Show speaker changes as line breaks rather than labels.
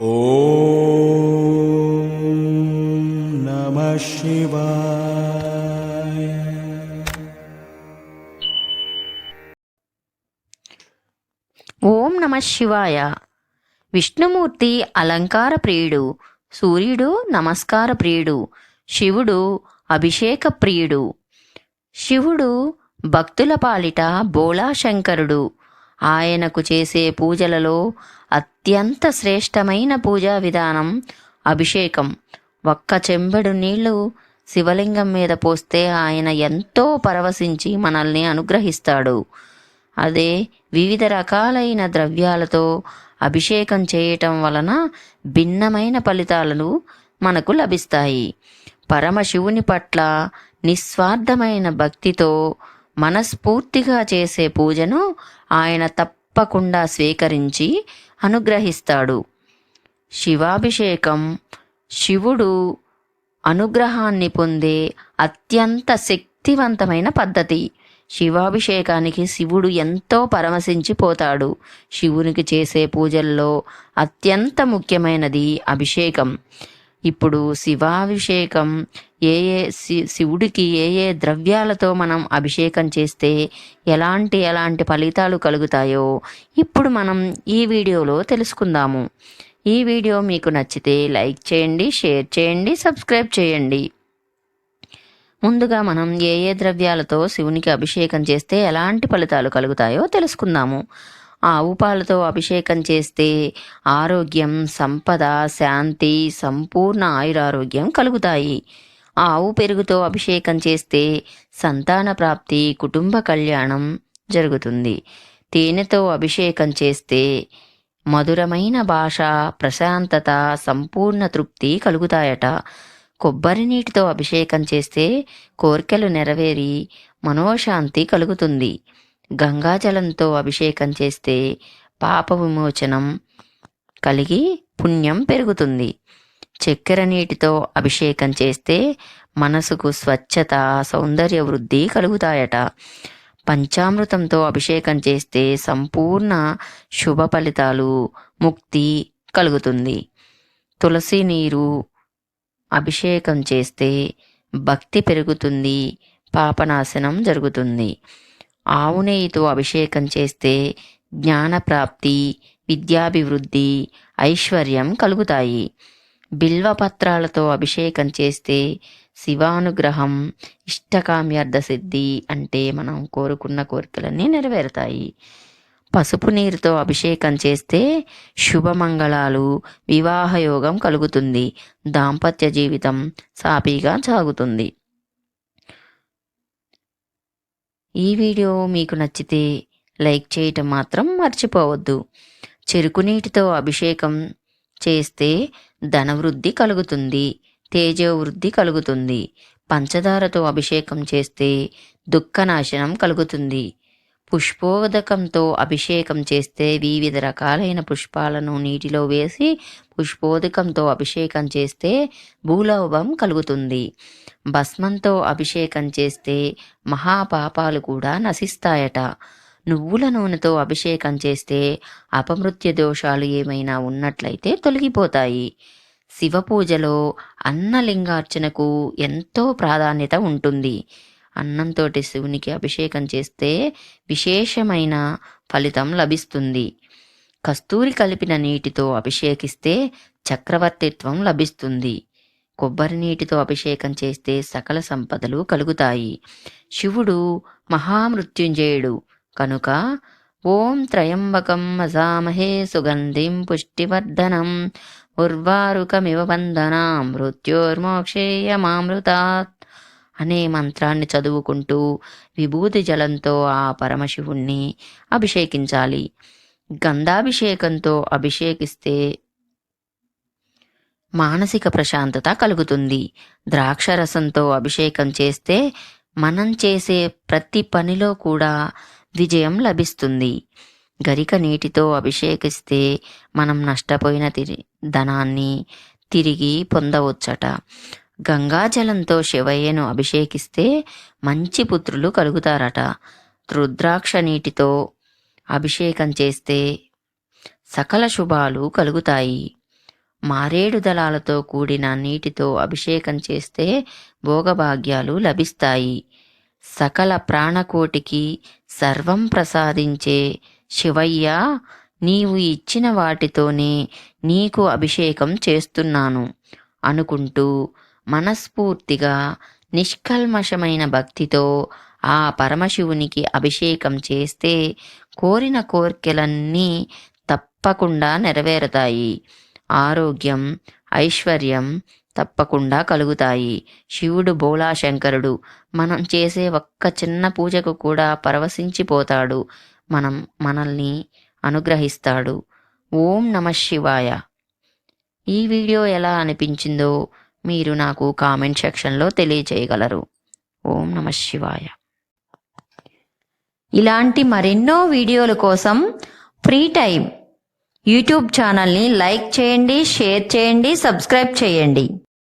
నమ
ఓం నమ శివాయ విష్ణుమూర్తి అలంకార ప్రియుడు సూర్యుడు నమస్కార ప్రియుడు శివుడు అభిషేక ప్రియుడు శివుడు భక్తుల పాలిట బోళాశంకరుడు ఆయనకు చేసే పూజలలో అత్యంత శ్రేష్టమైన పూజా విధానం అభిషేకం. ఒక్క చెంబెడు నీళ్ళు శివలింగం మీద పోస్తే ఆయన ఎంతో పరవశించి మనల్ని అనుగ్రహిస్తాడు. అదే వివిధ రకాలైన ద్రవ్యాలతో అభిషేకం చేయటం వలన భిన్నమైన ఫలితాలను మనకు లభిస్తాయి. పరమశివుని పట్ల నిస్వార్థమైన భక్తితో మనస్ఫూర్తిగా చేసే పూజను ఆయన తప్పకుండా స్వీకరించి అనుగ్రహిస్తాడు. శివాభిషేకం శివుడు అనుగ్రహాన్ని పొందే అత్యంత శక్తివంతమైన పద్ధతి. శివాభిషేకానికి శివుడు ఎంతో పరమశించిపోతాడు శివునికి చేసే పూజల్లో అత్యంత ముఖ్యమైనది అభిషేకం. ఇప్పుడు శివాభిషేకం ఏ ఏ శి శివుడికి ఏ ఏ ద్రవ్యాలతో మనం అభిషేకం చేస్తే ఎలాంటి ఎలాంటి ఫలితాలు కలుగుతాయో ఇప్పుడు మనం ఈ వీడియోలో తెలుసుకుందాము. ఈ వీడియో మీకు నచ్చితే లైక్ చేయండి షేర్ చేయండి సబ్స్క్రైబ్ చేయండి. ముందుగా మనం ఏ ఏ ద్రవ్యాలతో శివునికి అభిషేకం చేస్తే ఎలాంటి ఫలితాలు కలుగుతాయో తెలుసుకుందాము. ఆవు పాలతో అభిషేకం చేస్తే ఆరోగ్యం సంపద శాంతి సంపూర్ణ ఆయురారోగ్యం కలుగుతాయి. ఆవు పెరుగుతో అభిషేకం చేస్తే సంతాన ప్రాప్తి కుటుంబ కళ్యాణం జరుగుతుంది. తేనెతో అభిషేకం చేస్తే మధురమైన భాష ప్రశాంతత సంపూర్ణ తృప్తి కలుగుతాయట. కొబ్బరి నీటితో అభిషేకం చేస్తే కోరికలు నెరవేరి మనోశాంతి కలుగుతుంది. గంగాజలంతో అభిషేకం చేస్తే పాప విమోచనం కలిగి పుణ్యం పెరుగుతుంది. చక్కెర నీటితో అభిషేకం చేస్తే మనసుకు స్వచ్ఛత సౌందర్య వృద్ధి కలుగుతాయట. పంచామృతంతో అభిషేకం చేస్తే సంపూర్ణ శుభ ఫలితాలు ముక్తి కలుగుతుంది. తులసి నీరు అభిషేకం చేస్తే భక్తి పెరుగుతుంది పాపనాశనం జరుగుతుంది. ఆవు నెయ్యితో అభిషేకం చేస్తే జ్ఞానప్రాప్తి విద్యాభివృద్ధి ఐశ్వర్యం కలుగుతాయి. బిల్వపత్రాలతో అభిషేకం చేస్తే శివానుగ్రహం ఇష్టకామ్యార్థ సిద్ధి అంటే మనం కోరుకున్న కోరికలన్నీ నెరవేరుతాయి. పసుపు నీరుతో అభిషేకం చేస్తే శుభమంగళాలు వివాహయోగం కలుగుతుంది. దాంపత్య జీవితం సాఫీగా సాగుతుంది. ఈ వీడియో మీకు నచ్చితే లైక్ చేయటం మాత్రం మర్చిపోవద్దు. చెరుకు నీటితో అభిషేకం చేస్తే ధనవృద్ధి కలుగుతుంది తేజోవృద్ధి కలుగుతుంది. పంచదారతో అభిషేకం చేస్తే దుఃఖనాశనం కలుగుతుంది. పుష్పోదకంతో అభిషేకం చేస్తే వివిధ రకాలైన పుష్పాలను నీటిలో వేసి పుష్పోదకంతో అభిషేకం చేస్తే భూలోభం కలుగుతుంది. భస్మంతో అభిషేకం చేస్తే మహాపాపాలు కూడా నశిస్తాయట. నువ్వుల నూనెతో అభిషేకం చేస్తే అపమృత్య దోషాలు ఏమైనా ఉన్నట్లయితే తొలగిపోతాయి. శివ పూజలో అన్నలింగార్చనకు ఎంతో ప్రాధాన్యత ఉంటుంది. అన్నంతో శివునికి అభిషేకం చేస్తే విశేషమైన ఫలితం లభిస్తుంది. కస్తూరి కలిపిన నీటితో అభిషేకిస్తే చక్రవర్తిత్వం లభిస్తుంది. కొబ్బరి నీటితో అభిషేకం చేస్తే సకల సంపదలు కలుగుతాయి. శివుడు మహామృత్యుంజయుడు. కనుక ఓం త్రయంబకం మజామహే సుగంధిం పుష్టివర్ధనం. ఉర్వారుకమివ వందనా మృత్యోర్మోక్షేయమామృతాత్. అనే మంత్రాన్ని చదువుకుంటూ విభూతి జలంతో ఆ పరమశివుణ్ణి అభిషేకించాలి. గంధాభిషేకంతో అభిషేకిస్తే మానసిక ప్రశాంతత కలుగుతుంది. ద్రాక్షరసంతో అభిషేకం చేస్తే మనం చేసే ప్రతి పనిలో కూడా విజయం లభిస్తుంది. గరిక నీటితో అభిషేకిస్తే మనం నష్టపోయిన తిరి ధనాన్ని తిరిగి పొందవచ్చట. గంగాజలంతో శివయ్యను అభిషేకిస్తే మంచి పుత్రులు కలుగుతారట. రుద్రాక్ష నీటితో అభిషేకం చేస్తే సకల శుభాలు కలుగుతాయి. మారేడు దళాలతో కూడిన నీటితో అభిషేకం చేస్తే భోగభాగ్యాలు లభిస్తాయి. సకల ప్రాణకోటికి సర్వం ప్రసాదించే శివయ్య నీవు ఇచ్చిన వాటితోనే నీకు అభిషేకం చేస్తున్నాను అనుకుంటూ మనస్ఫూర్తిగా నిష్కల్మషమైన భక్తితో ఆ పరమశివునికి అభిషేకం చేస్తే కోరిన కోర్కెలన్నీ తప్పకుండా నెరవేరుతాయి. ఆరోగ్యం ఐశ్వర్యం తప్పకుండా కలుగుతాయి. శివుడు బోళాశంకరుడు. మనం చేసే ఒక్క చిన్న పూజకు కూడా పరవశించిపోతాడు. మనం మనల్ని అనుగ్రహిస్తాడు. ఓం నమ శివాయ. ఈ వీడియో ఎలా అనిపించిందో మీరు నాకు కామెంట్ సెక్షన్లో తెలియజేయగలరు ఓం నమ శివాయ.
ఇలాంటి మరెన్నో వీడియోల కోసం ఫ్రీ టైం యూట్యూబ్ ఛానల్ని లైక్ చేయండి షేర్ చేయండి సబ్స్క్రైబ్ చేయండి.